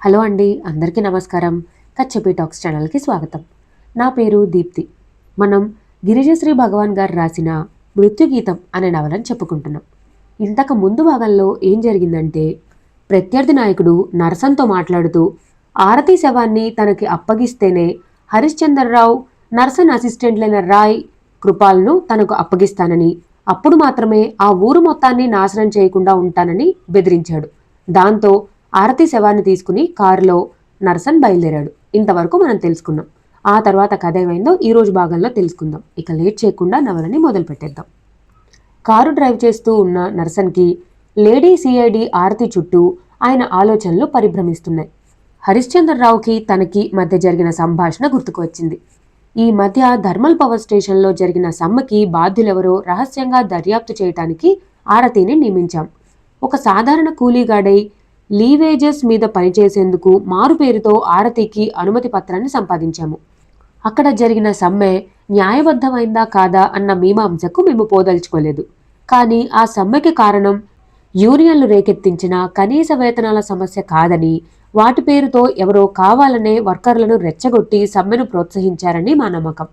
Hello అండి అందరికీ నమస్కారం. కచ్చపి టాక్స్ ఛానల్కి స్వాగతం. నా పేరు దీప్తి. మనం గిరిజశ్రీ భగవాన్ గారు రాసిన మృత్యుగీతం అనే నవలను చెప్పుకుంటున్నాం. ఇంతకు ముందు భాగంలో ఏం జరిగిందంటే ప్రత్యర్థి నాయకుడు నరసంతో మాట్లాడుతూ ఆరతి శవాన్ని తనకి అప్పగిస్తేనే హరిశ్చంద్రరావు నర్సన్ అసిస్టెంట్లైన రాయ్ కృపాలను తనకు అప్పగిస్తానని అప్పుడు మాత్రమే ఆ ఊరు మొత్తాన్ని నాశనం చేయకుండా ఉంటానని బెదిరించాడు. దాంతో ఆరతి శవాన్ని తీసుకుని కారులో నర్సన్ బయలుదేరాడు. ఇంతవరకు మనం తెలుసుకున్నాం. ఆ తర్వాత కథ ఏమైందో ఈరోజు భాగంలో తెలుసుకుందాం. ఇక లేట్ చేయకుండా నవలని మొదలు పెట్టేద్దాం. కారు డ్రైవ్ చేస్తూ ఉన్న నర్సన్కి లేడీ సిఐడి ఆరతి చుట్టూ ఆయన ఆలోచనలు పరిభ్రమిస్తున్నాయి. హరిశ్చంద్రరావుకి తనకి మధ్య జరిగిన సంభాషణ గుర్తుకు వచ్చింది. ఈ మధ్య థర్మల్ పవర్ స్టేషన్లో జరిగిన సమ్మకి బాధ్యులెవరో రహస్యంగా దర్యాప్తు చేయటానికి ఆరతిని నియమించాం. ఒక సాధారణ కూలీగాడై లీవేజెస్ మీద పనిచేసేందుకు మారు పేరుతో ఆరతికి అనుమతి పత్రాన్ని సంపాదించాము. అక్కడ జరిగిన సమ్మె న్యాయబద్ధమైందా కాదా అన్న మీమాంసకు మేము పోదలుచుకోలేదు. కానీ ఆ సమ్మెకి కారణం యూనియన్లు రేకెత్తించిన కనీస వేతనాల సమస్య కాదని వాటి పేరుతో ఎవరో కావాలనే వర్కర్లను రెచ్చగొట్టి సమ్మెను ప్రోత్సహించారని మా నమ్మకం.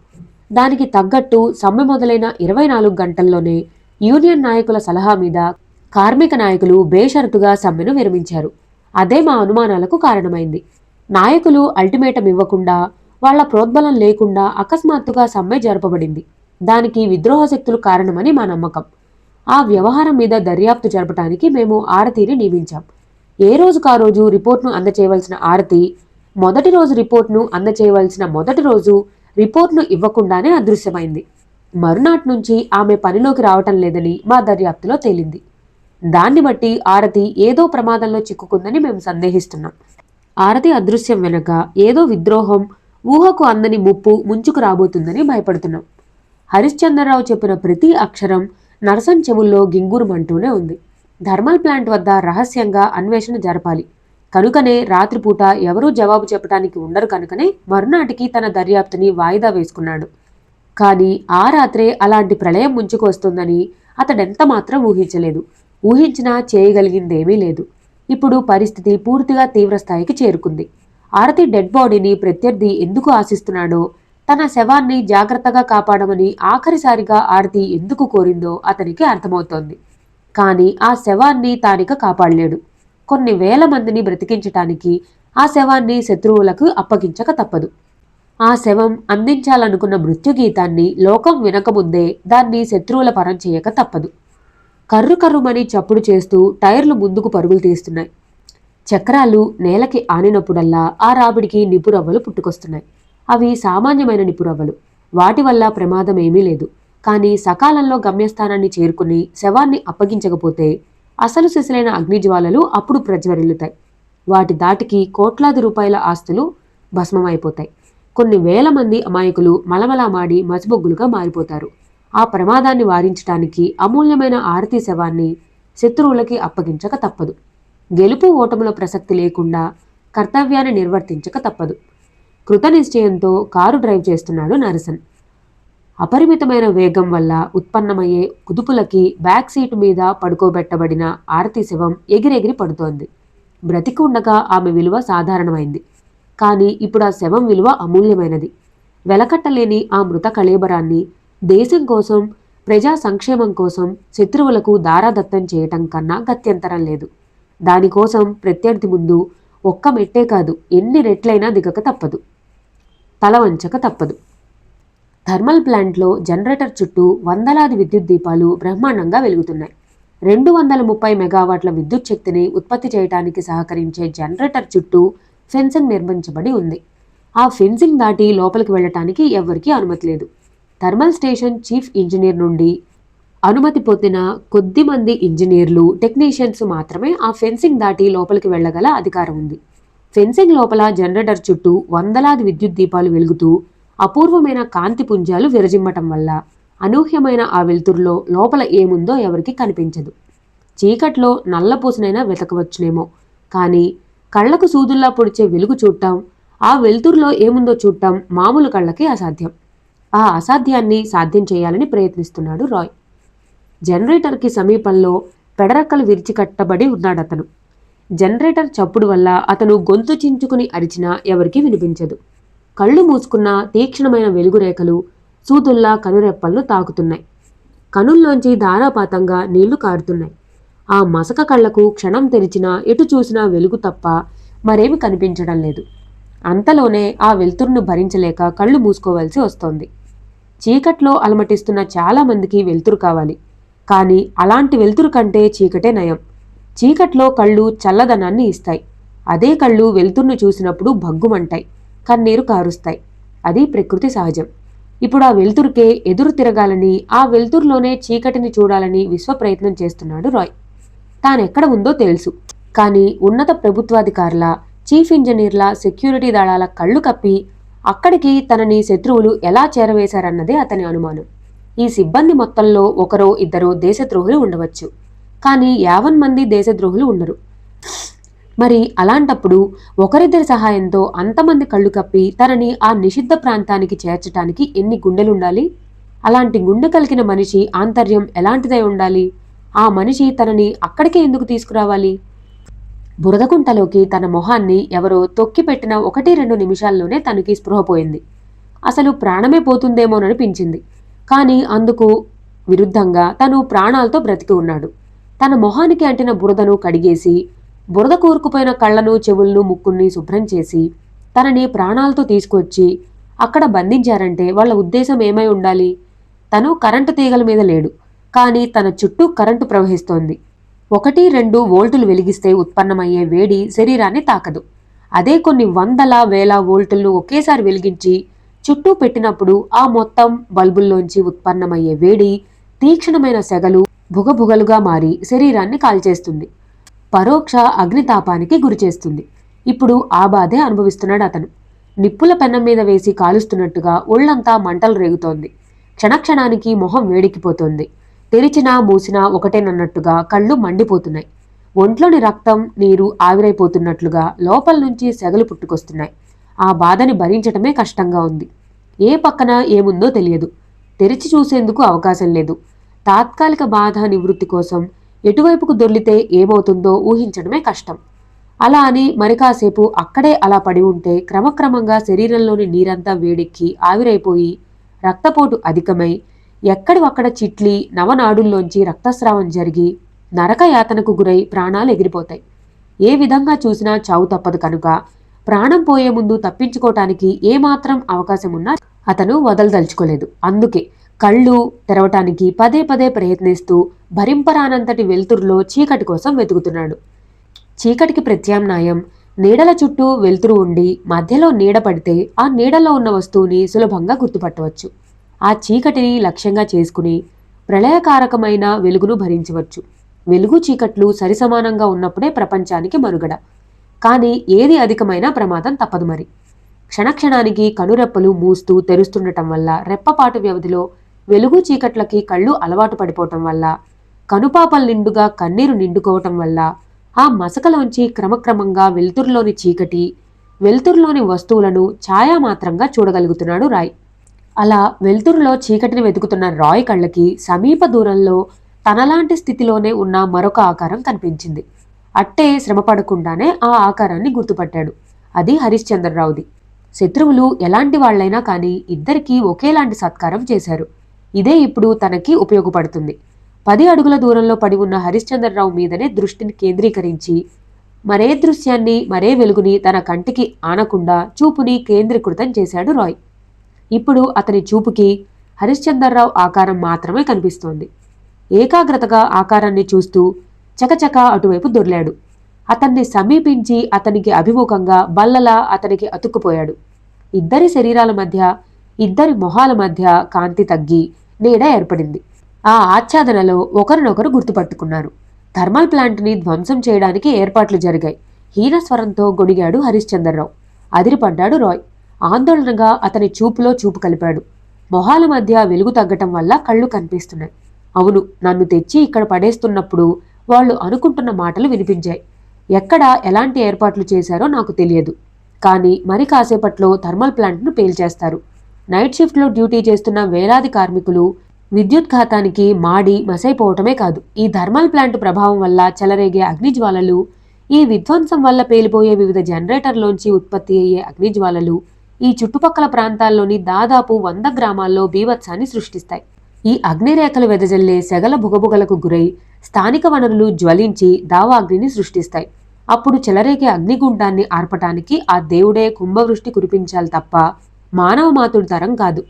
దానికి తగ్గట్టు సమ్మె మొదలైన ఇరవై నాలుగు గంటల్లోనే యూనియన్ నాయకుల సలహా మీద కార్మిక నాయకులు బేషరతుగా సమ్మెను విరమించారు. అదే మా అనుమానాలకు కారణమైంది. నాయకులు అల్టిమేటం ఇవ్వకుండా వాళ్ళ ప్రోద్బలం లేకుండా అకస్మాత్తుగా సమ్మె జరపబడింది. దానికి విద్రోహ శక్తులు కారణమని మా నమ్మకం. ఆ వ్యవహారం మీద దర్యాప్తు జరపడానికి మేము ఆరతిని నియమించాం. ఏ రోజుకు ఆ రోజు రిపోర్ట్ను అందచేయవలసిన ఆరతి మొదటి రోజు రిపోర్ట్ను అందచేయవలసిన మొదటి రోజు రిపోర్ట్ను ఇవ్వకుండానే అదృశ్యమైంది. మరునాటి నుంచి ఆమె పనిలోకి రావటం లేదని మా దర్యాప్తులో తేలింది. దాన్ని బట్టి ఆరతి ఏదో ప్రమాదంలో చిక్కుకుందని మేము సందేహిస్తున్నాం. ఆరతి అదృశ్యం వెనుక ఏదో విద్రోహం ఊహకు అందని ముప్పు ముంచుకు రాబోతుందని భయపడుతున్నాం. హరిశ్చంద్రరావు చెప్పిన ప్రతి అక్షరం నరసన్ చెవుల్లో గింగురుమంటూనే ఉంది. థర్మల్ ప్లాంట్ వద్ద రహస్యంగా అన్వేషణ జరపాలి. కనుకనే రాత్రిపూట ఎవరూ జవాబు చెప్పడానికి ఉండరు కనుకనే మరునాటికి తన దర్యాప్తుని వాయిదా వేసుకున్నాడు. కానీ ఆ రాత్రే అలాంటి ప్రళయం ముంచుకు వస్తుందని అతడెంత మాత్రం ఊహించలేదు. ఊహించినా చేయగలిగిందేమీ లేదు. ఇప్పుడు పరిస్థితి పూర్తిగా తీవ్రస్థాయికి చేరుకుంది. ఆరతి డెడ్ బాడీని ప్రత్యర్థి ఎందుకు ఆశిస్తున్నాడో తన శవాన్ని జాగ్రత్తగా కాపాడమని ఆఖరిసారిగా ఆరతి ఎందుకు కోరిందో అతనికి అర్థమవుతోంది. కానీ ఆ శవాన్ని తానిక కాపాడలేడు. కొన్ని వేల మందిని బ్రతికించటానికి ఆ శవాన్ని శత్రువులకు అప్పగించక తప్పదు. ఆ శవం అందించాలనుకున్న మృత్యుగీతాన్ని లోకం వినకముందే దాన్ని శత్రువుల పరం చేయక తప్పదు. కర్రు కర్రుమని చప్పుడు చేస్తూ టైర్లు ముందుకు పరుగులు తీస్తున్నాయి. చక్రాలు నేలకి ఆనినప్పుడల్లా ఆ రాబడికి నిపురవ్వలు పుట్టుకొస్తున్నాయి. అవి సామాన్యమైన నిపురవ్వలు. వాటి వల్ల ప్రమాదం ఏమీ లేదు. కానీ సకాలంలో గమ్యస్థానాన్ని చేరుకుని శవాన్ని అప్పగించకపోతే అసలు సిసలైన అగ్నిజ్వాలలు అప్పుడు ప్రజ్వరిల్లుతాయి. వాటి దాటికి కోట్లాది రూపాయల ఆస్తులు భస్మమైపోతాయి. కొన్ని వేల మంది అమాయకులు మలమలా మాడి మసిబొగ్గులుగా మారిపోతారు. ఆ ప్రమాదాన్ని వారించటానికి అమూల్యమైన ఆరతి శవాన్ని శత్రువులకి అప్పగించక తప్పదు. గెలుపు ఓటముల ప్రసక్తి లేకుండా కర్తవ్యాన్ని నిర్వర్తించక తప్పదు. కృతనిశ్చయంతో కారు డ్రైవ్ చేస్తున్నాడు నరసన్. అపరిమితమైన వేగం వల్ల ఉత్పన్నమయ్యే కుదుపులకి బ్యాక్ సీటు మీద పడుకోబెట్టబడిన ఆరతి శవం ఎగిరెగిరి పడుతోంది. బ్రతికి ఉండగా ఆమె విలువ సాధారణమైంది. కానీ ఇప్పుడు ఆ శవం విలువ అమూల్యమైనది. వెలకట్టలేని ఆ మృత కళేబరాన్ని దేశం కోసం ప్రజా సంక్షేమం కోసం శత్రువులకు దారాదత్తం చేయటం కన్నా గత్యంతరం లేదు. దానికోసం ప్రత్యర్థి ముందు ఒక్క మెట్టే కాదు ఎన్ని రెట్లైనా దిగక తప్పదు. తల వంచక తప్పదు. థర్మల్ ప్లాంట్లో జనరేటర్ చుట్టూ వందలాది విద్యుత్ దీపాలు బ్రహ్మాండంగా వెలుగుతున్నాయి. రెండు వందల ముప్పై మెగావాట్ల విద్యుత్ శక్తిని ఉత్పత్తి చేయడానికి సహకరించే జనరేటర్ చుట్టూ ఫెన్సింగ్ నిర్మించబడి ఉంది. ఆ ఫెన్సింగ్ దాటి లోపలికి వెళ్ళటానికి ఎవరికీ అనుమతి లేదు. థర్మల్ స్టేషన్ చీఫ్ ఇంజనీర్ నుండి అనుమతి పొందిన కొద్ది మంది ఇంజనీర్లు టెక్నీషియన్స్ మాత్రమే ఆ ఫెన్సింగ్ దాటి లోపలికి వెళ్ళగల అధికారం ఉంది. ఫెన్సింగ్ లోపల జనరేటర్ చుట్టూ వందలాది విద్యుత్ దీపాలు వెలుగుతూ అపూర్వమైన కాంతి పుంజాలు విరజిమ్మటం వల్ల అనూహ్యమైన ఆ వెలుతురులో లోపల ఏముందో ఎవరికి కనిపించదు. చీకట్లో నల్లపూసనైనా వెతకవచ్చునేమో కానీ కళ్ళకు సూదుల్లా పొడిచే వెలుగు చూడటం ఆ వెలుతురులో ఏముందో చూడటం మామూలు కళ్ళకి అసాధ్యం. ఆ అసాధ్యాన్ని సాధ్యం చేయాలని ప్రయత్నిస్తున్నాడు రాయ్. జనరేటర్కి సమీపంలో పెడరక్కలు విరిచి కట్టబడి ఉన్నాడతను. జనరేటర్ చప్పుడు వల్ల అతను గొంతు చించుకుని అరిచినా ఎవరికీ వినిపించదు. కళ్ళు మూసుకున్న తీక్షణమైన వెలుగురేఖలు సూదుల్లా కనురెప్పలను తాకుతున్నాయి. కనుల్లోంచి ధారాపాతంగా నీళ్ళు కారుతున్నాయి. ఆ మసక కళ్ళకు క్షణం తెరిచినా ఎటు చూసినా వెలుగు తప్ప మరేమి కనిపించడం లేదు. అంతలోనే ఆ వెలుతురును భరించలేక కళ్ళు మూసుకోవాల్సి వస్తోంది. చీకట్లో అలమటిస్తున్న చాలామందికి వెలుతురు కావాలి. కానీ అలాంటి వెలుతురు కంటే చీకటే నయం. చీకట్లో కళ్ళు చల్లదనాన్ని ఇస్తాయి. అదే కళ్ళు వెలుతురును చూసినప్పుడు భగ్గుమంటాయి. కన్నీరు కారుస్తాయి. అది ప్రకృతి సహజం. ఇప్పుడు ఆ వెలుతురుకే ఎదురు తిరగాలని ఆ వెలుతురులోనే చీకటిని చూడాలని విశ్వ ప్రయత్నం చేస్తున్నాడు రాయ్. తానెక్కడ ఉందో తెలుసు. కానీ ఉన్నత ప్రభుత్వాధికారుల చీఫ్ ఇంజనీర్ల సెక్యూరిటీ దళాల కళ్ళు కప్పి అక్కడికి తనని శత్రువులు ఎలా చేరవేశారన్నదే అతని అనుమానం. ఈ సిబ్బంది మొత్తంలో ఒకరో ఇద్దరో దేశద్రోహులు ఉండవచ్చు. కానీ యావన్ మంది దేశద్రోహులు ఉండరు. మరి అలాంటప్పుడు ఒకరిద్దరి సహాయంతో అంతమంది కళ్ళు కప్పి తనని ఆ నిషిద్ధ ప్రాంతానికి చేర్చటానికి ఎన్ని గుండెలుండాలి? అలాంటి గుండె కలిగిన మనిషి ఆంతర్యం ఎలాంటిదై ఉండాలి? ఆ మనిషి తనని అక్కడికే ఎందుకు తీసుకురావాలి? బురదకుంటలోకి తన మొహాన్ని ఎవరో తొక్కిపెట్టిన ఒకటి రెండు నిమిషాల్లోనే తనకి స్పృహపోయింది అసలు ప్రాణమే పోతుందేమోననిపించింది. కానీ అందుకు విరుద్ధంగా తను ప్రాణాలతో బ్రతికి ఉన్నాడు. తన మొహానికి అంటిన బురదను కడిగేసి బురద కూరుకుపోయిన కళ్ళను చెవులను ముక్కుల్ని శుభ్రం చేసి తనని ప్రాణాలతో తీసుకొచ్చి అక్కడ బంధించారంటే వాళ్ళ ఉద్దేశం ఏమై ఉండాలి? తను కరెంటు తీగల మీద లేడు. కానీ తన చుట్టూ కరెంటు ప్రవహిస్తోంది. ఒకటి రెండు వోల్టులు వెలిగిస్తే ఉత్పన్నమయ్యే వేడి శరీరాన్ని తాకదు. అదే కొన్ని వందల వేల వోల్టులను ఒకేసారి వెలిగించి చుట్టూ పెట్టినప్పుడు ఆ మొత్తం బల్బుల్లోంచి ఉత్పన్నమయ్యే వేడి తీక్షణమైన సెగలు భుగభుగలుగా మారి శరీరాన్ని కాల్చేస్తుంది. పరోక్ష అగ్నితాపానికి గురిచేస్తుంది. ఇప్పుడు ఆ బాధే అనుభవిస్తున్నాడు అతను. నిప్పుల పెన్నం మీద వేసి కాలుస్తున్నట్టుగా ఒళ్ళంతా మంటలు రేగుతోంది. క్షణక్షణానికి మొహం వేడికిపోతోంది తెరిచినా మూసినా ఒకటేనన్నట్టుగా కళ్ళు మండిపోతున్నాయి. ఒంట్లోని రక్తం నీరు ఆవిరైపోతున్నట్లుగా లోపల నుంచి సెగలు పుట్టుకొస్తున్నాయి. ఆ బాధని భరించటమే కష్టంగా ఉంది. ఏ పక్కన ఏముందో తెలియదు. తెరిచి చూసేందుకు అవకాశం లేదు. తాత్కాలిక బాధ నివృత్తి కోసం ఎటువైపుకు దొర్లితే ఏమవుతుందో ఊహించడమే కష్టం. అలా అని మరి కాసేపు అక్కడే అలా పడి ఉంటే క్రమక్రమంగా శరీరంలోని నీరంతా వేడెక్కి ఆవిరైపోయి రక్తపోటు అధికమై ఎక్కడివక్కడ చిట్లి నవనాడుల్లోంచి రక్తస్రావం జరిగి నరక యాతనకు గురై ప్రాణాలు ఎగిరిపోతాయి. ఏ విధంగా చూసినా చావు తప్పదు కనుక ప్రాణం పోయే ముందు తప్పించుకోవటానికి ఏమాత్రం అవకాశం ఉన్నా అతను వదలదలుచుకోలేదు. అందుకే కళ్ళు తెరవటానికి పదే పదే ప్రయత్నిస్తూ భరింపరానంతటి వెలుతురులో చీకటి కోసం వెతుకుతున్నాడు. చీకటికి ప్రత్యామ్నాయం నీడల చుట్టూ వెలుతురు ఉండి మధ్యలో నీడ పడితే ఆ నీడలో ఉన్న వస్తువుని సులభంగా గుర్తుపట్టవచ్చు. ఆ చీకటిని లక్ష్యంగా చేసుకుని ప్రళయకారకమైన వెలుగును భరించవచ్చు. వెలుగు చీకట్లు సరిసమానంగా ఉన్నప్పుడే ప్రపంచానికి మనుగడ కానీ ఏది అధికమైనా ప్రమాదం తప్పదు మరి. క్షణక్షణానికి కనురెప్పలు మూస్తూ తెరుస్తుండటం వల్ల రెప్పపాటు వ్యవధిలో వెలుగు చీకట్లకి కళ్ళు అలవాటు పడిపోవటం వల్ల కనుపాపల నిండుగా కన్నీరు నిండుకోవటం వల్ల ఆ మసకలోంచి క్రమక్రమంగా వెలుతురులోని చీకటి వెలుతురులోని వస్తువులను ఛాయామాత్రంగా చూడగలుగుతున్నాడు రాయ్. అలా వెలుతురులో చీకటిని వెతుకుతున్న రాయ్ కళ్ళకి సమీప దూరంలో తనలాంటి స్థితిలోనే ఉన్న మరొక ఆకారం కనిపించింది. అట్టే శ్రమపడకుండానే ఆ ఆకారాన్ని గుర్తుపట్టాడు. అది హరిశ్చంద్రరావుది. శత్రువులు ఎలాంటి వాళ్ళైనా కానీ ఇద్దరికీ ఒకేలాంటి సత్కారం చేశారు. ఇదే ఇప్పుడు తనకి ఉపయోగపడుతుంది. పది అడుగుల దూరంలో పడి ఉన్న హరిశ్చంద్రరావు మీదనే దృష్టిని కేంద్రీకరించి మరే దృశ్యాన్ని మరే వెలుగుని తన కంటికి ఆనకుండా చూపుని కేంద్రీకృతం చేశాడు రాయ్. ఇప్పుడు అతని చూపుకి హరిశ్చంద్రరావు ఆకారం మాత్రమే కనిపిస్తోంది. ఏకాగ్రతగా ఆకారాన్ని చూస్తూ చకచక అటువైపు దొర్లాడు. అతన్ని సమీపించి అతనికి అభిముఖంగా బల్లలా అతనికి అతుక్కుపోయాడు. ఇద్దరి శరీరాల మధ్య ఇద్దరి మొహాల మధ్య కాంతి తగ్గి నీడ ఏర్పడింది. ఆ ఆచ్ఛాదనలో ఒకరినొకరు గుర్తుపట్టుకున్నారు. థర్మల్ ప్లాంట్ని ధ్వంసం చేయడానికి ఏర్పాట్లు జరిగాయి. హీనస్వరంతో గొడిగాడు హరిశ్చంద్రరావు. అదిరిపడ్డాడు రాయ్. ఆందోళనగా అతని చూపులో చూపు కలిపాడు. మొహాల మధ్య వెలుగు తగ్గటం వల్ల కళ్ళు కనిపిస్తున్నాయి. అవును నన్ను తెచ్చి ఇక్కడ పడేస్తున్నప్పుడు వాళ్ళు అనుకుంటున్న మాటలు వినిపించాయి. ఎక్కడ ఎలాంటి ఏర్పాట్లు చేశారో నాకు తెలియదు. కానీ మరి కాసేపట్లో థర్మల్ ప్లాంట్ను పేల్చేస్తారు. నైట్ షిఫ్ట్లో డ్యూటీ చేస్తున్న వేలాది కార్మికులు విద్యుత్ ఘాతానికి మాడి మసైపోవటమే కాదు ఈ థర్మల్ ప్లాంట్ ప్రభావం వల్ల చెలరేగే అగ్నిజ్వాలలు ఈ విధ్వంసం వల్ల పేలిపోయే వివిధ జనరేటర్లోంచి ఉత్పత్తి అయ్యే అగ్నిజ్వాలలు ఈ చుట్టుపక్కల ప్రాంతాల్లోని దాదాపు వంద గ్రామాల్లో బీభత్సాన్ని సృష్టిస్తాయి. ఈ అగ్నిరేఖలు వెదజల్లే సెగల బుగబుగలకు గురై స్థానిక వనరులు జ్వలించి దావాగ్నిని సృష్టిస్తాయి. అప్పుడు చెలరేగే అగ్నిగుండాన్ని ఆర్పటానికి ఆ దేవుడే కుంభవృష్టి కురిపించాలి తప్ప మానవ మాతుడి తరం కాదు.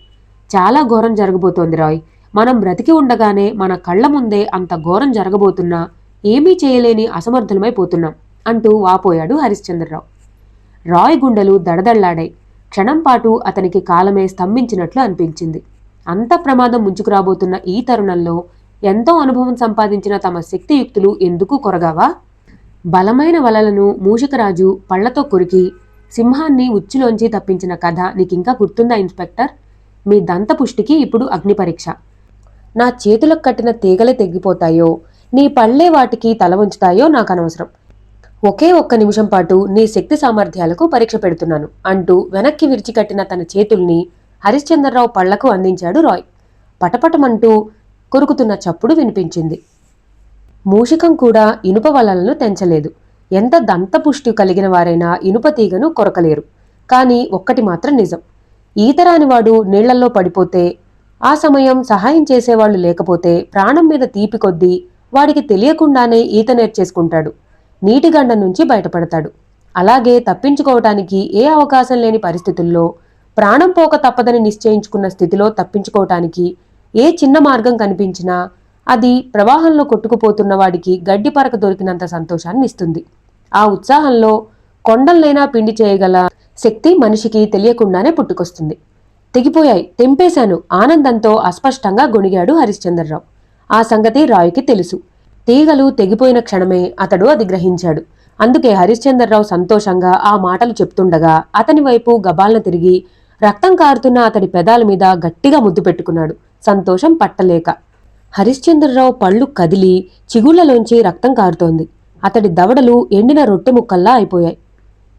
చాలా ఘోరం జరగబోతోంది రాయ్. మనం బ్రతికి ఉండగానే మన కళ్ళ ముందే అంత ఘోరం జరగబోతున్నా ఏమీ చేయలేని అసమర్థులమైపోతున్నాం అంటూ వాపోయాడు హరిశ్చంద్రరావు. రాయ్ గుండెలు దడదళ్ళాడాయి క్షణం పాటు అతనికి కాలమే స్తంభించినట్లు అనిపించింది. అంత ప్రమాదం ముంచుకురాబోతున్న ఈ తరుణంలో ఎంతో అనుభవం సంపాదించిన తమ శక్తియుక్తులు ఎందుకు కొరగావా? బలమైన వలలను మూషికరాజు పళ్ళతో కొరికి సింహాన్ని ఉచ్చులోంచి తప్పించిన కథ నీకింకా గుర్తుందా ఇన్స్పెక్టర్? మీ దంతపుష్టికి ఇప్పుడు అగ్నిపరీక్ష. నా చేతులకు కట్టిన తీగలే తెగిపోతాయో నీ పళ్ళే వాటికి తల ఉంచుతాయో నాకు అనవసరం ఒకే ఒక్క నిమిషం పాటు నీ శక్తి సామర్థ్యాలకు పరీక్ష పెడుతున్నాను అంటూ వెనక్కి విరిచికట్టిన తన చేతుల్ని హరిశ్చంద్రరావు పళ్ళకు అందించాడు రాయ్. పటపటమంటూ కొరుకుతున్న చప్పుడు వినిపించింది. మూషికం కూడా ఇనుప వలలను తెంచలేదు. ఎంత దంతపుష్టి కలిగిన వారైనా ఇనుప తీగను కొరకలేరు. కానీ ఒక్కటి మాత్రం నిజం. ఈతరానివాడు నీళ్ళల్లో పడిపోతే ఆ సమయం సహాయం చేసేవాళ్ళు లేకపోతే ప్రాణం మీద తీపి కొద్దీ వాడికి తెలియకుండానే ఈత నేర్చేసుకుంటాడు. నీటిగండ నుంచి బయటపడతాడు. అలాగే తప్పించుకోవటానికి ఏ అవకాశం లేని పరిస్థితుల్లో ప్రాణం పోక తప్పదని నిశ్చయించుకున్న స్థితిలో తప్పించుకోవటానికి ఏ చిన్న మార్గం కనిపించినా అది ప్రవాహంలో కొట్టుకుపోతున్న వాడికి గడ్డి పరక దొరికినంత సంతోషాన్ని ఇస్తుంది. ఆ ఉత్సాహంలో కొండలనైనా పిండి చేయగల శక్తి మనిషికి తెలియకుండానే పుట్టుకొస్తుంది. తెగిపోయాయి తెంపేశాను ఆనందంతో అస్పష్టంగా గొణిగాడు హరిశ్చంద్రరావు. ఆ సంగతి రాయుకి తెలుసు. తీగలు తెగిపోయిన క్షణమే అతడు అది గ్రహించాడు అందుకే హరిశ్చంద్రరావు సంతోషంగా ఆ మాటలు చెప్తుండగా అతని వైపు గబాల్న తిరిగి రక్తం కారుతున్న అతడి పెదాల మీద గట్టిగా ముద్దు పెట్టుకున్నాడు. సంతోషం పట్టలేక హరిశ్చంద్రరావు పళ్ళు కదిలి చిగుళ్ళలోంచి రక్తం కారుతోంది. అతడి దవడలు ఎండిన రొట్టె ముక్కల్లా అయిపోయాయి.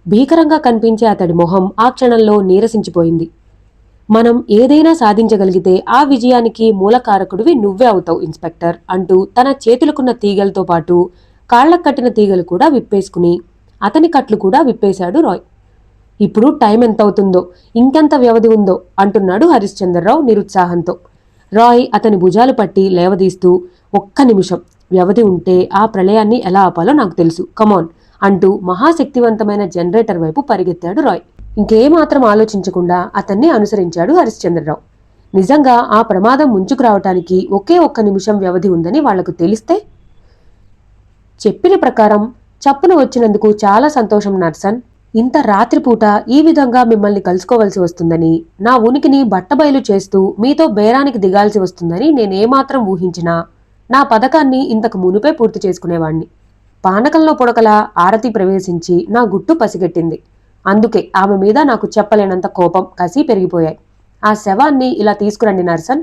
భీకరంగా కనిపించే అతడి మొహం ఆ క్షణంలో నీరసించిపోయింది. మనం ఏదైనా సాధించగలిగితే ఆ విజయానికి మూలకారకుడివి నువ్వే అవుతావు ఇన్స్పెక్టర్ అంటూ తన చేతులకున్న తీగలతో పాటు కాళ్ళకు కట్టిన తీగలు కూడా విప్పేసుకుని అతని కట్లు కూడా విప్పేశాడు రాయ్. ఇప్పుడు టైం ఎంత అవుతుందో ఇంకెంత వ్యవధి ఉందో అంటున్నాడు హరిశ్చంద్రరావు నిరుత్సాహంతో. రాయ్ అతని భుజాలు పట్టి లేవదీస్తూ ఒక్క నిమిషం వ్యవధి ఉంటే ఆ ప్రళయాన్ని ఎలా ఆపాలో నాకు తెలుసు కమాన్ అంటూ మహాశక్తివంతమైన జనరేటర్ వైపు పరిగెత్తాడు రాయ్. ఇంకేమాత్రం ఆలోచించకుండా అతన్ని అనుసరించాడు హరిశ్చంద్రరావు. నిజంగా ఆ ప్రమాదం ముంచుకురావటానికి ఒకే ఒక్క నిమిషం వ్యవధి ఉందని వాళ్ళకు తెలిస్తే? చెప్పిన ప్రకారం చప్పున వచ్చినందుకు చాలా సంతోషం నర్సన్. ఇంత రాత్రిపూట ఈ విధంగా మిమ్మల్ని కలుసుకోవలసి వస్తుందని నా ఉనికిని బట్టబయలు చేస్తూ మీతో బేరానికి దిగాల్సి వస్తుందని నేనేమాత్రం ఊహించినా నా పథకాన్ని ఇంతకు మునుపే పూర్తి చేసుకునేవాణ్ణి. పానకంలో పొడకలా ఆరతి ప్రవేశించి నా గుట్టు పసిగట్టింది. అందుకే ఆమె మీద నాకు చెప్పలేనంత కోపం కసి పెరిగిపోయాయి. ఆ శవాన్ని ఇలా తీసుకురండి నర్సన్.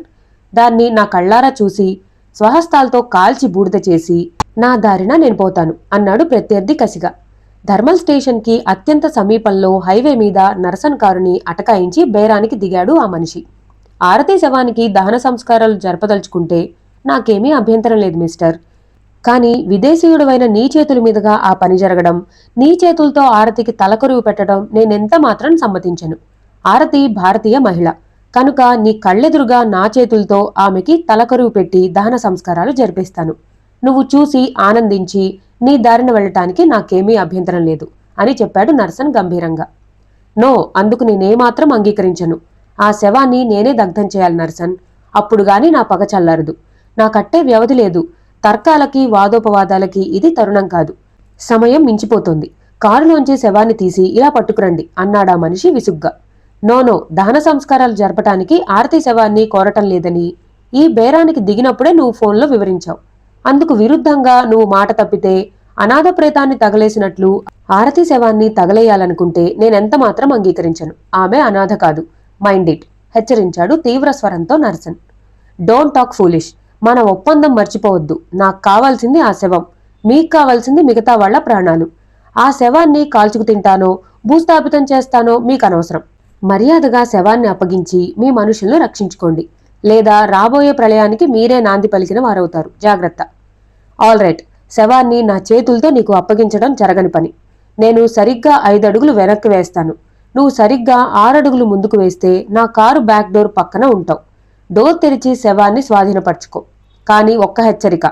దాన్ని నా కళ్ళారా చూసి స్వహస్తాలతో కాల్చి బూడిద చేసి నా దారిన నేను పోతాను అన్నాడు ప్రత్యర్థి కసిగా. థర్మల్ స్టేషన్కి అత్యంత సమీపంలో హైవే మీద నర్సన్ కారుని అటకాయించి బేరానికి దిగాడు ఆ మనిషి. ఆరతి శవానికి దహన సంస్కారాలు జరపదలుచుకుంటే నాకేమీ అభ్యంతరం లేదు మిస్టర్. కానీ విదేశీయుడవైన నీ చేతుల మీదుగా ఆ పని జరగడం నీ చేతులతో ఆరతికి తలకొరువు పెట్టడం నేనెంత మాత్రం సమ్మతించను. ఆరతి భారతీయ మహిళ. కనుక నీ కళ్ళెదురుగా నా చేతులతో ఆమెకి తలకొరువు పెట్టి దహన సంస్కారాలు జరిపిస్తాను. నువ్వు చూసి ఆనందించి నీ దారిన వెళ్ళటానికి నాకేమీ అభ్యంతరం లేదు అని చెప్పాడు నర్సన్ గంభీరంగా. నో అందుకు నేనేమాత్రం అంగీకరించను. ఆ శవాన్ని నేనే దగ్ధం చేయాలి నర్సన్. అప్పుడు గాని నా పగ చల్లారదు. నా కట్టే వ్యవధి లేదు. తర్కాలకి వాదోపవాదాలకి ఇది తరుణం కాదు. సమయం మించిపోతుంది. కారులోంచి శవాన్ని తీసి ఇలా పట్టుకురండి అన్నాడా మనిషి విసుగ్గా. నోనో దహన సంస్కారాలు జరపటానికి ఆరతి శవాన్ని కోరటం లేదని ఈ బేరానికి దిగినప్పుడే నువ్వు ఫోన్లో వివరించావు. అందుకు విరుద్ధంగా నువ్వు మాట తప్పితే అనాథ ప్రేతాన్ని తగలేసినట్లు ఆరతి శవాన్ని తగలేయాలనుకుంటే నేనెంత మాత్రం అంగీకరించను. ఆమె అనాథ కాదు. Mind it. హెచ్చరించాడు తీవ్ర స్వరంతో నర్సన్. Don't talk foolish. మన ఒప్పందం మర్చిపోవద్దు. నాకు కావాల్సింది ఆ శవం. మీకు కావాల్సింది మిగతా వాళ్ళ ప్రాణాలు. ఆ శవాన్ని కాల్చుకు తింటానో భూస్థాపితం చేస్తానో మీకు అనవసరం. మర్యాదగా శవాన్ని అప్పగించి మీ మనుషులను రక్షించుకోండి. లేదా రాబోయే ప్రళయానికి మీరే నాంది పలికిన వారవుతారు. జాగ్రత్త. All right. శవాన్ని నా చేతులతో నీకు అప్పగించడం జరగని పని. నేను సరిగ్గా ఐదు అడుగులు వెనక్కి వేస్తాను. నువ్వు సరిగ్గా ఆరడుగులు ముందుకు వేస్తే నా కారు బ్యాక్ డోర్ పక్కన ఉంటావు. డోర్ తెరిచి శవాన్ని స్వాధీనపరచుకో. కానీ ఒక్క హెచ్చరిక.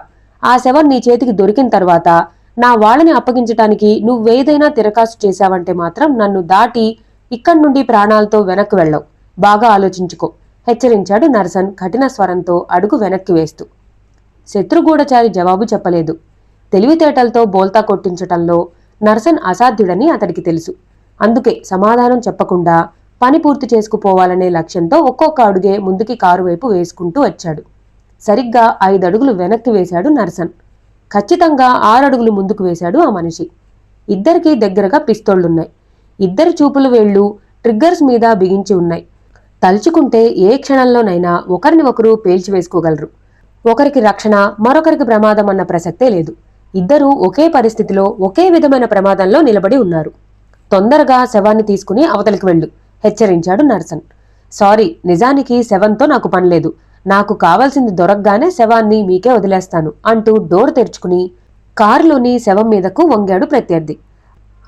ఆ శవం నీ చేతికి దొరికిన తర్వాత నా వాళ్ళని అప్పగించటానికి నువ్వేదైనా తిరకాసు చేశావంటే మాత్రం నన్ను దాటి ఇక్కడి నుండి ప్రాణాలతో వెనక్కి వెళ్ళవు. బాగా ఆలోచించుకో. హెచ్చరించాడు నరసన్ కఠిన స్వరంతో అడుగు వెనక్కి వేస్తూ. శత్రుగూఢచారి జవాబు చెప్పలేదు. తెలివితేటలతో బోల్తా కొట్టించటంలో నర్సన్ అసాధ్యుడని అతడికి తెలుసు. అందుకే సమాధానం చెప్పకుండా పని పూర్తి చేసుకుపోవాలనే లక్ష్యంతో ఒక్కొక్క అడుగే ముందుకి కారు వైపు వేసుకుంటూ వచ్చాడు. సరిగ్గా ఐదడుగులు వెనక్కి వేశాడు నర్సన్. ఖచ్చితంగా ఆరడుగులు ముందుకు వేశాడు ఆ మనిషి. ఇద్దరికీ దగ్గరగా పిస్తోళ్ళున్నాయి ఇద్దరి చూపులు వేళ్ళు ట్రిగ్గర్స్ మీద బిగించి ఉన్నాయి. తలుచుకుంటే ఏ క్షణంలోనైనా ఒకరిని ఒకరు పేల్చివేసుకోగలరు. ఒకరికి రక్షణ మరొకరికి ప్రమాదం అన్న ప్రసక్తే లేదు. ఇద్దరూ ఒకే పరిస్థితిలో ఒకే విధమైన ప్రమాదంలో నిలబడి ఉన్నారు. తొందరగా శవాన్ని తీసుకుని అవతలికి వెళ్ళు హెచ్చరించాడు నర్సన్. సారీ నిజానికి శవంతో నాకు పనిలేదు నాకు కావాల్సింది దొరకగానే శవాన్ని మీకే వదిలేస్తాను అంటూ డోర్ తెరుచుకుని కారులోని శవం మీదకు వంగాడు ప్రత్యర్థి.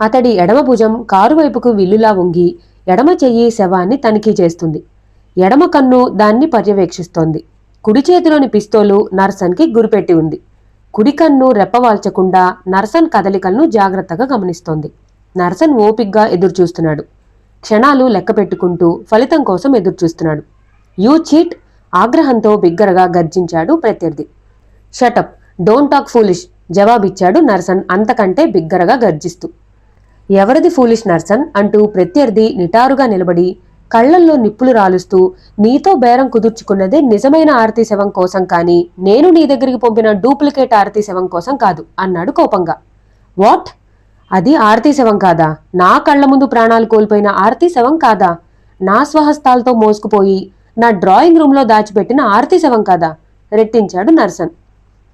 అతడి ఎడమ భుజం కారు వైపుకు విల్లులా వంగి ఎడమ చెయ్యి శవాన్ని తనిఖీ చేస్తుంది. ఎడమ కన్ను దాన్ని పర్యవేక్షిస్తోంది. కుడి చేతిలోని పిస్తోలు నర్సన్కి గురిపెట్టి ఉంది. కుడి కన్ను రెప్పవాల్చకుండా నర్సన్ కదలికలను జాగ్రత్తగా గమనిస్తోంది. నర్సన్ ఓపిగ్గా ఎదురుచూస్తున్నాడు. క్షణాలు లెక్క పెట్టుకుంటూ ఫలితం కోసం ఎదురుచూస్తున్నాడు. యూ చీట్ ఆగ్రహంతో బిగ్గరగా గర్జించాడు ప్రత్యర్థి. షటప్ డోంట్ టాక్ ఫూలిష్ జవాబిచ్చాడు నర్సన్ అంతకంటే బిగ్గరగా గర్జిస్తూ. ఎవరిది ఫూలిష్ నర్సన్? అంటూ ప్రత్యర్థి నిటారుగా నిలబడి కళ్ళల్లో నిప్పులు రాలుస్తూ నీతో బేరం కుదుర్చుకున్నదే నిజమైన ఆర్తి శవం కోసం కానీ నేను నీ దగ్గరికి పంపిన డూప్లికేట్ ఆర్తి శవం కోసం కాదు అన్నాడు కోపంగా. వాట్? అది ఆర్తి శవం కాదా? నా కళ్ళ ముందు ప్రాణాలు కోల్పోయిన ఆర్తి శవం కాదా? నా స్వహస్తాలతో మోసుకుపోయి నా డ్రాయింగ్ రూమ్లో దాచిపెట్టిన ఆరతి శవం కాదా? రెట్టించాడు నర్సన్.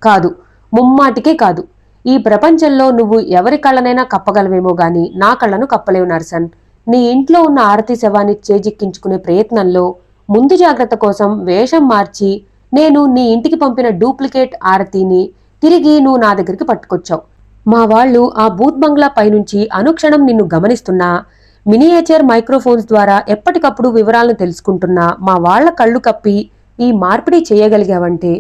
కాదు ముమ్మాటికే కాదు. ఈ ప్రపంచంలో నువ్వు ఎవరి కళ్ళనైనా కప్పగలవేమో గాని నా కళ్ళను కప్పలేవు నర్సన్. నీ ఇంట్లో ఉన్న ఆరతి శవాన్ని చేజిక్కించుకునే ప్రయత్నంలో ముందు జాగ్రత్త కోసం వేషం మార్చి నేను నీ ఇంటికి పంపిన డూప్లికేట్ ఆరతిని తిరిగి నువ్వు నా దగ్గరికి పట్టుకొచ్చావు. మా వాళ్ళు ఆ బూత్ బంగ్లా పైనుంచి అనుక్షణం నిన్ను గమనిస్తున్నా మినియేచర్ మైక్రోఫోన్స్ ద్వారా ఎప్పటికప్పుడు వివరాలను తెలుసుకుంటున్నా మా వాళ్ళ కళ్ళు కప్పి ఈ మార్పిడి చేయగలిగావంటే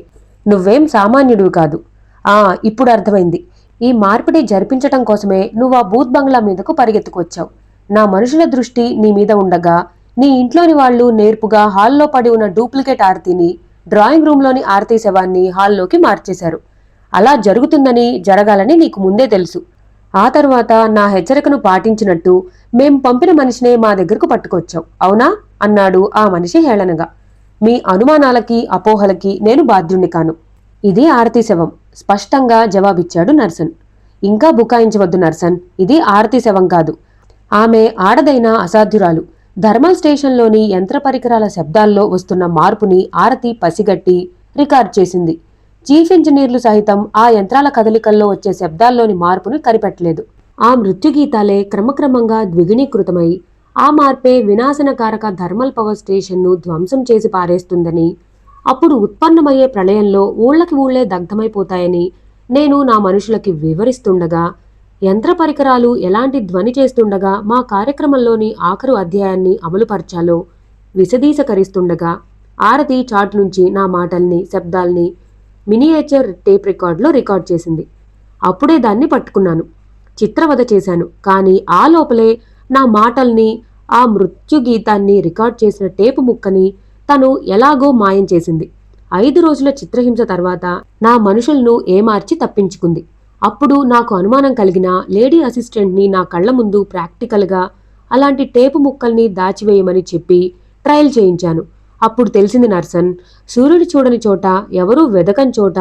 నువ్వేం సామాన్యుడివి కాదు. ఆ ఇప్పుడు అర్థమైంది. ఈ మార్పిడి జరిపించటం కోసమే నువ్వు ఆ బూత్ బంగ్లా మీదకు పరిగెత్తుకొచ్చావు. నా మనుషుల దృష్టి నీ మీద ఉండగా నీ ఇంట్లోని వాళ్ళు నేర్పుగా హాల్లో పడి ఉన్న డూప్లికేట్ ఆర్తిని డ్రాయింగ్ రూమ్లోని ఆర్తీ శవాన్ని హాల్లోకి మార్చేశారు. అలా జరుగుతుందని జరగాలని నీకు ముందే తెలుసు. ఆ తర్వాత నా హెచ్చరికను పాటించినట్టు మేం పంపిన మనిషినే మా దగ్గరకు పట్టుకొచ్చాం. అవునా? అన్నాడు ఆ మనిషి హేళనగా. మీ అనుమానాలకి అపోహలకి నేను బాధ్యుణ్ణి కాను. ఇది ఆరతి శవం స్పష్టంగా జవాబిచ్చాడు నర్సన్. ఇంకా బుకాయించవద్దు నర్సన్ ఇది ఆరతి శవం కాదు. ఆమె ఆడదైన అసాధ్యురాలు. థర్మల్ స్టేషన్లోని యంత్ర పరికరాల శబ్దాల్లో వస్తున్న మార్పుని ఆరతి పసిగట్టి రికార్డ్ చేసింది. చీఫ్ ఇంజనీర్లు సైతం ఆ యంత్రాల కదలికల్లో వచ్చే శబ్దాల్లోని మార్పును కనిపెట్టలేదు ఆ మృత్యుగీతాలే క్రమక్రమంగా ద్విగుణీకృతమై ఆ మార్పే వినాశనకారక థర్మల్ పవర్ స్టేషన్ను ధ్వంసం చేసి పారేస్తుందని అప్పుడు ఉత్పన్నమయ్యే ప్రళయంలో ఊళ్ళకి ఊళ్ళే దగ్ధమైపోతాయని నేను నా మనుషులకి వివరిస్తుండగా యంత్ర పరికరాలు ఎలాంటి ధ్వని చేస్తుండగా మా కార్యక్రమంలోని ఆఖరు అధ్యాయాన్ని అమలుపరచాలో విశదీసకరిస్తుండగా ఆరతి చాట్ నుంచి నా మాటల్ని శబ్దాల్ని మినియేచర్ టేప్ రికార్డ్లో రికార్డ్ చేసింది. అప్పుడే దాన్ని పట్టుకున్నాను. చిత్రవద చేశాను. కానీ ఆ లోపలే నా మాటల్ని ఆ మృత్యు గీతాన్ని రికార్డ్ చేసిన టేపు ముక్కని తను ఎలాగో మాయం చేసింది. ఐదు రోజుల చిత్రహింస తర్వాత నా మనుషులను ఏమార్చి తప్పించుకుంది. అప్పుడు నాకు అనుమానం కలిగిన లేడీ అసిస్టెంట్ని నా కళ్ళ ముందు ప్రాక్టికల్గా అలాంటి టేపు ముక్కల్ని దాచివేయమని చెప్పి ట్రయల్ చేయించాను. అప్పుడు తెలిసింది నర్సన్ సూర్యుడు చూడని చోట ఎవరూ వెదకని చోట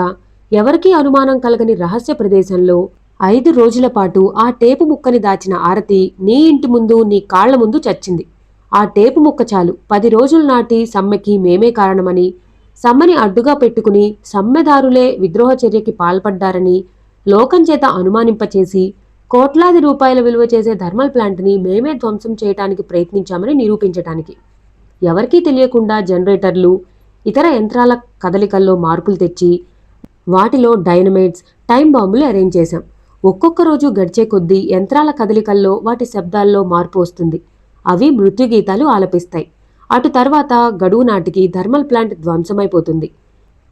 ఎవరికీ అనుమానం కలగని రహస్య ప్రదేశంలో ఐదు రోజుల పాటు ఆ టేపు ముక్కని దాచిన ఆరతి నీ ఇంటి ముందు నీ కాళ్ళ ముందు చచ్చింది. ఆ టేపు ముక్క చాలు. పది రోజుల నాటి సమ్మెకి మేమే కారణమని సమ్మెని అడ్డుగా పెట్టుకుని సమ్మెదారులే విద్రోహ చర్యకి పాల్పడ్డారని లోకం చేత అనుమానింపచేసి కోట్లాది రూపాయల విలువ చేసే థర్మల్ ప్లాంట్ని మేమే ధ్వంసం చేయటానికి ప్రయత్నించామని నిరూపించటానికి. ఎవరికీ తెలియకుండా జనరేటర్లు ఇతర యంత్రాల కదలికల్లో మార్పులు తెచ్చి వాటిలో డైనమైట్స్ టైం బాంబులు అరేంజ్ చేశాం. ఒక్కొక్క రోజు గడిచే కొద్దీ యంత్రాల కదలికల్లో వాటి శబ్దాల్లో మార్పు వస్తుంది. అవి మృత్యుగీతాలు ఆలపిస్తాయి. అటు తర్వాత గడువు నాటికి థర్మల్ ప్లాంట్ ధ్వంసమైపోతుంది.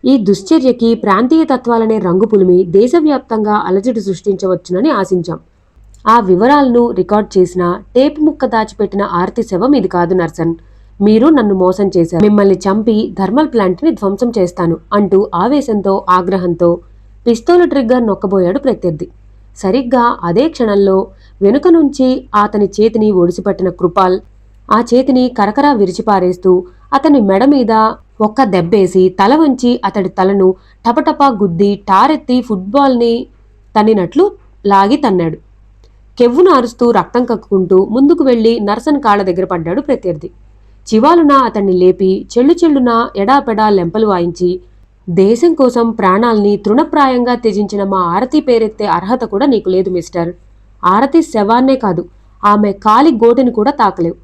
ఈ దుశ్చర్యకి ప్రాంతీయ తత్వాలనే రంగు పులిమి దేశవ్యాప్తంగా అలజడి సృష్టించవచ్చునని ఆశించాం. ఆ వివరాలను రికార్డ్ చేసిన టేప్ ముక్క దాచిపెట్టిన ఆర్తి శవం ఇది కాదు నర్సన్. మీరు నన్ను మోసం చేశారు. మిమ్మల్ని చంపి థర్మల్ ప్లాంట్ని ధ్వంసం చేస్తాను అంటూ ఆవేశంతో ఆగ్రహంతో పిస్తోలు ట్రిగ్గర్ నొక్కబోయాడు ప్రత్యర్థి. సరిగ్గా అదే క్షణంలో వెనుక నుంచి అతని చేతిని ఒడిసిపట్టిన కృపాల్ ఆ చేతిని కరకరా విరిచిపారేస్తూ అతని మెడ మీద ఒక్క దెబ్బేసి తల వంచి అతడి తలను టపటపా గుద్ది టారెత్తి ఫుట్బాల్ని తన్నినట్లు లాగి తన్నాడు. కెవ్వును అరుస్తూ రక్తం కక్కుకుంటూ ముందుకు వెళ్ళి నర్సన్ కాళ్ళ దగ్గర పడ్డాడు ప్రత్యర్థి. చివాలున అతన్ని లేపి చెల్లు చెల్లున ఎడాపెడా లెంపలు వాయించి దేశం కోసం ప్రాణాల్ని తృణప్రాయంగా త్యజించిన మా ఆరతి పేరెత్తే అర్హత కూడా నీకు లేదు మిస్టర్. ఆరతి శవాన్నే కాదు ఆమె కాలి గోటిని కూడా తాకలేవు.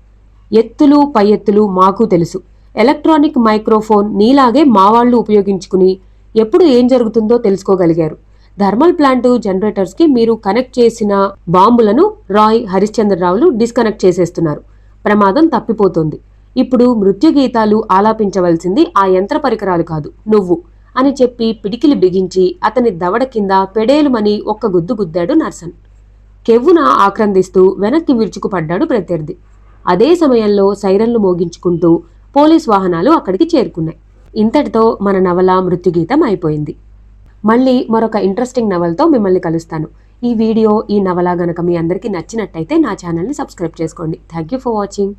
ఎత్తులు పై ఎత్తులు మాకు తెలుసు. ఎలక్ట్రానిక్ మైక్రోఫోన్ నీలాగే మావాళ్ళు ఉపయోగించుకుని ఎప్పుడు ఏం జరుగుతుందో తెలుసుకోగలిగారు. థర్మల్ ప్లాంట్ జనరేటర్స్కి మీరు కనెక్ట్ చేసిన బాంబులను రాయ్ హరిశ్చంద్రరావులు డిస్కనెక్ట్ చేసేస్తున్నారు. ప్రమాదం తప్పిపోతుంది. ఇప్పుడు మృత్యుగీతాలు ఆలాపించవలసింది ఆ యంత్ర పరికరాలు కాదు. నువ్వు అని చెప్పి పిడికిలి బిగించి అతని దవడ కింద పెడేలుమని ఒక్క గుద్దు గుద్దాడు నర్సన్. కెవ్వున ఆక్రందిస్తూ వెనక్కి విరుచుకుపడ్డాడు ప్రత్యర్థి. అదే సమయంలో సైరన్లు మోగించుకుంటూ పోలీస్ వాహనాలు అక్కడికి చేరుకున్నాయి. ఇంతటితో మన నవల మృత్యుగీతం అయిపోయింది. మళ్ళీ మరొక ఇంట్రెస్టింగ్ నవలతో మిమ్మల్ని కలుస్తాను. ఈ వీడియో ఈ నవల గనక మీ అందరికీ నచ్చినట్టయితే నా ఛానల్ని సబ్స్క్రైబ్ చేసుకోండి. Thank you for watching.